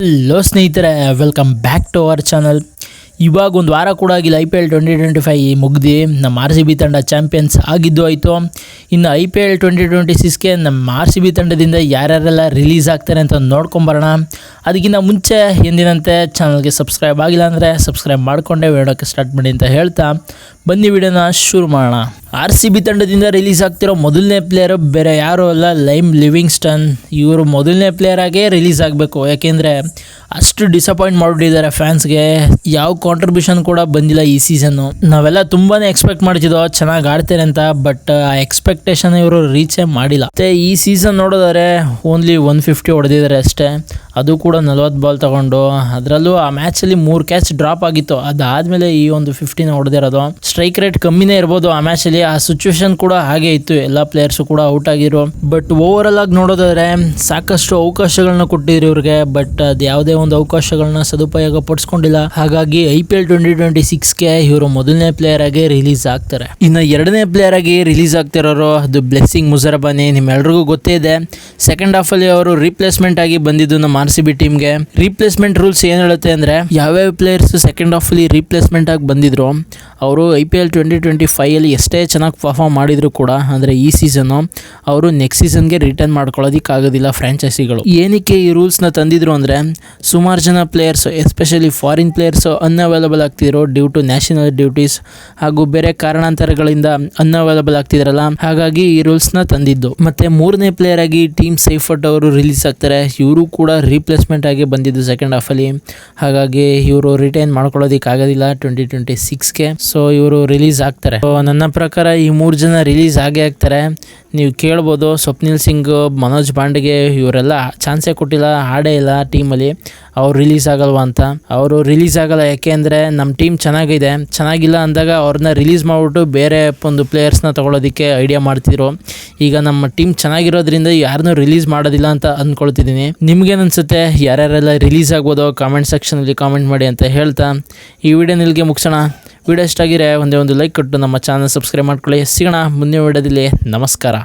Hello ಸ್ನೇಹಿತರೆ welcome back to our channel ಇವಾಗ ಒಂದು ವಾರ ಕೂಡ ಆಗಿಲ್ಲ I P L twenty twenty five ಮುಗ್ದು. ನಮ್ಮ ಆರ್ ಸಿ ಬಿ ತಂಡ ಚಾಂಪಿಯನ್ಸ್ ಆಗಿದ್ದು ಆಯಿತು. ಇನ್ನು I P L twenty twenty ಸಿಕ್ಸ್ಗೆ ನಮ್ಮ ಆರ್ ಸಿ ಬಿ ತಂಡದಿಂದ ಯಾರ್ಯಾರೆಲ್ಲ ರಿಲೀಸ್ ಆಗ್ತಾರೆ ಅಂತ ನೋಡ್ಕೊಂಬರೋಣ. ಅದಕ್ಕಿಂತ ಮುಂಚೆ, ಎಂದಿನಂತೆ ಚಾನಲ್ಗೆ ಸಬ್ಸ್ಕ್ರೈಬ್ ಆಗಿಲ್ಲ ಅಂದರೆ ಸಬ್ಸ್ಕ್ರೈಬ್ ಮಾಡಿಕೊಂಡೆ ವಿಡಿಯೋಕ್ಕೆ ಸ್ಟಾರ್ಟ್ ಮಾಡಿ ಅಂತ ಹೇಳ್ತಾ. ಬನ್ನಿ ವಿಡಿಯೋನ ಶುರು ಮಾಡೋಣ. ಆರ್ ಸಿ ಬಿ ತಂಡದಿಂದ ರಿಲೀಸ್ ಆಗ್ತಿರೋ ಮೊದಲನೇ ಪ್ಲೇಯರು ಬೇರೆ ಯಾರೂ ಅಲ್ಲ ಲೈಮ್ ಲಿವಿಂಗ್ಸ್ಟನ್ ಇವರು ಮೊದಲನೇ ಪ್ಲೇಯರಾಗೇ ರಿಲೀಸ್ ಆಗಬೇಕು. ಯಾಕೆಂದರೆ ಅಷ್ಟು ಡಿಸಪಾಯಿಂಟ್ ಮಾಡಿಬಿಟ್ಟಿದ್ದಾರೆ ಫ್ಯಾನ್ಸ್ಗೆ ಯಾವ ಕಾಂಟ್ರಿಬ್ಯೂಷನ್ ಕೂಡ ಬಂದಿಲ್ಲ ಈ ಸೀಸನ್ನು ನಾವೆಲ್ಲ ತುಂಬಾ ಎಕ್ಸ್ಪೆಕ್ಟ್ ಮಾಡ್ತಿದ್ದೋ ಚೆನ್ನಾಗಿ ಆಡ್ತೇನೆ ಅಂತ ಬಟ್ ಆ ಎಕ್ಸ್ಪೆಕ್ಟೇಷನ್ ಇವರು ರೀಚೇ ಮಾಡಿಲ್ಲ. ಮತ್ತು ಈ ಸೀಸನ್ ನೋಡೋದಾದ್ರೆ ಓನ್ಲಿ ಒನ್ ಫಿಫ್ಟಿ ಹೊಡೆದಿದ್ದಾರೆ ಅಷ್ಟೇ. ಅದು ಕೂಡ ನಲ್ವತ್ತು ಬಾಲ್ ತಗೊಂಡು, ಅದರಲ್ಲೂ ಆ ಮ್ಯಾಚಲ್ಲಿ ಮೂರು ಕ್ಯಾಚ್ ಡ್ರಾಪ್ ಆಗಿತ್ತು. ಅದಾದಮೇಲೆ ಈ ಒಂದು ಫಿಫ್ಟಿನ ಹೊಡೆದಿರೋದು ಸ್ಟ್ರೈಕ್ ರೇಟ್ ಕಮ್ಮಿನೇ ಇರ್ಬೋದು ಆ ಮ್ಯಾಚಲ್ಲಿ ಆ ಸಿಚುವೇಶನ್ ಕೂಡ ಹಾಗೆ ಇತ್ತು. ಎಲ್ಲ ಪ್ಲೇಯರ್ಸು ಕೂಡ ಔಟ್ ಆಗಿರೋ ಬಟ್ ಓವರ್ ಆಗಿ ನೋಡೋದಾದ್ರೆ, ಸಾಕಷ್ಟು ಅವಕಾಶಗಳನ್ನ ಕೊಟ್ಟಿದ್ರು ಇವ್ರಿಗೆ. ಬಟ್ ಅದು ಯಾವುದೇ ಒಂದು ಅವಕಾಶಗಳನ್ನ ಸದುಪಯೋಗ ಪಡಿಸ್ಕೊಂಡಿಲ್ಲ. ಹಾಗಾಗಿ I P L twenty twenty ಸಿಕ್ಸ್ಗೆ ಇವರು ಮೊದಲನೇ ಪ್ಲೇಯರ್ ಆಗಿ ರಿಲೀಸ್ ಆಗ್ತಾರೆ. ಇನ್ನು ಎರಡನೇ ಪ್ಲೇಯರ್ ಆಗಿ ರಿಲೀಸ್ ಆಗ್ತಿರೋರು ಅದು ಬ್ಲೆಸ್ಸಿಂಗ್ ಮುಜರಬಾನಿ ನಿಮ್ಮೆಲ್ರಿಗೂ ಗೊತ್ತೇ ಇದೆ. ಸೆಕೆಂಡ್ ಹಾಫ್ ಅಲ್ಲಿ ಅವರು ರೀಪ್ಲೇಸ್ಮೆಂಟ್ ಆಗಿ ಬಂದಿದ್ದು ನಮ್ಮ ಆರ್ ಸಿ ಬಿ ಟೀಮ್ಗೆ ರೀಪ್ಲೇಸ್ಮೆಂಟ್ ರೂಲ್ಸ್ ಏನು ಹೇಳುತ್ತೆ ಅಂದ್ರೆ, ಯಾವ್ಯಾವ ಪ್ಲೇಯರ್ಸ್ ಸೆಕೆಂಡ್ ಹಾಫ್ ಅಲ್ಲಿ ರೀಪ್ಲೇಸ್ಮೆಂಟ್ ಆಗಿ ಬಂದಿದ್ರು, ಅವರು I P L twenty twenty five ಅಲ್ಲಿ ಎಷ್ಟೇ ಚೆನ್ನಾಗಿ ಪರ್ಫಾರ್ಮ್ ಮಾಡಿದ್ರು ಕೂಡ, ಅಂದ್ರೆ ಈ ಸೀಸನ್ನು ಅವರು ನೆಕ್ಸ್ಟ್ ಸೀಸನ್ಗೆ ರಿಟರ್ನ್ ಮಾಡ್ಕೊಳ್ಳೋದಕ್ಕಾಗೋದಿಲ್ಲ ಫ್ರಾಂಚೈಸಿಗಳು ಏನಕ್ಕೆ ಈ ರೂಲ್ಸ್ನ ತಂದಿದ್ರು ಅಂದರೆ, ಸುಮಾರು ಜನ players especially foreign players unavailable ಆಗ್ತಿದ್ರು due to national duties ಹಾಗೂ ಬೇರೆ ಕಾರಣಾಂತರಗಳಿಂದ ಅನ್ಅವೈಲಬಲ್ ಆಗ್ತಿದ್ರಲ್ಲ, ಹಾಗಾಗಿ ಈ ರೂಲ್ಸ್ನ ತಂದಿದ್ದು. ಮತ್ತೆ ಮೂರನೇ ಪ್ಲೇಯರ್ ಆಗಿ ಟೀಮ್ ಸೇಫರ್ಟ್ ಅವರು ರಿಲೀಸ್ ಆಗ್ತಾರೆ, ಇವರು ಕೂಡ ರೀಪ್ಲೇಸ್ಮೆಂಟ್ ಆಗಿ ಬಂದಿದ್ದು ಸೆಕೆಂಡ್ ಹಾಫಲ್ಲಿ ಹಾಗಾಗಿ ಇವರು ರಿಟೈನ್ ಮಾಡ್ಕೊಳ್ಳೋದಕ್ಕಾಗೋದಿಲ್ಲ ಟ್ವೆಂಟಿ ಟ್ವೆಂಟಿ ಸಿಕ್ಸ್ಗೆ ಸೊ ಇವರು ರಿಲೀಸ್ ಆಗ್ತಾರೆ. ಸೊ ನನ್ನ ಪ್ರಕಾರ ಈ ಮೂರು ಜನ ರಿಲೀಸ್ ಆಗೇ ಆಗ್ತಾರೆ. ನೀವು ಕೇಳ್ಬೋದು, ಸ್ವಪ್ನಿಲ್ ಸಿಂಗ್, ಮನೋಜ್ ಪಾಂಡೆಗೆ ಇವರೆಲ್ಲ ಚಾನ್ಸೇ ಕೊಟ್ಟಿಲ್ಲ ಆಡೇ ಇಲ್ಲ ಟೀಮಲ್ಲಿ ಅವ್ರು ರಿಲೀಸ್ ಆಗಲ್ವಾ ಅಂತ. ಅವರು ರಿಲೀಸ್ ಆಗಲ್ಲ, ಯಾಕೆ ಅಂದರೆ ನಮ್ಮ ಟೀಮ್ ಚೆನ್ನಾಗಿದೆ. ಚೆನ್ನಾಗಿಲ್ಲ ಅಂದಾಗ ಅವ್ರನ್ನ ರಿಲೀಸ್ ಮಾಡಿಬಿಟ್ಟು ಬೇರೆ ಒಂದು ಪ್ಲೇಯರ್ಸ್ನ ತೊಗೊಳೋದಕ್ಕೆ ಐಡಿಯಾ ಮಾಡ್ತಿದ್ರು. ಈಗ ನಮ್ಮ ಟೀಮ್ ಚೆನ್ನಾಗಿರೋದ್ರಿಂದ ಯಾರನ್ನೂ ರಿಲೀಸ್ ಮಾಡೋದಿಲ್ಲ ಅಂತ ಅಂದ್ಕೊಳ್ತಿದ್ದೀನಿ ನಿಮ್ಗೇನು ಅನ್ಸುತ್ತೆ ಯಾರ್ಯಾರೆಲ್ಲ ರಿಲೀಸ್ ಆಗ್ಬೋದು ಕಾಮೆಂಟ್ ಸೆಕ್ಷನಲ್ಲಿ ಕಾಮೆಂಟ್ ಮಾಡಿ ಅಂತ ಹೇಳ್ತಾ. ಈ ವಿಡಿಯೋ ನಿಲ್ಗೆ ಮುಗಿಸೋಣ. ವಿಡಿಯೋ ಇಷ್ಟ ಆಗಿರೆ ಒಂದೇ ಒಂದು ಲೈಕ್ ಕೊಟ್ಟು ನಮ್ಮ ಚಾನಲ್ ಸಬ್ಸ್ಕ್ರೈಬ್ ಮಾಡ್ಕೊಳ್ಳಿ. ಸಿಗೋಣ ಮುಂದಿನ ವಿಡಿಯೋದಲ್ಲಿ ನಮಸ್ಕಾರ.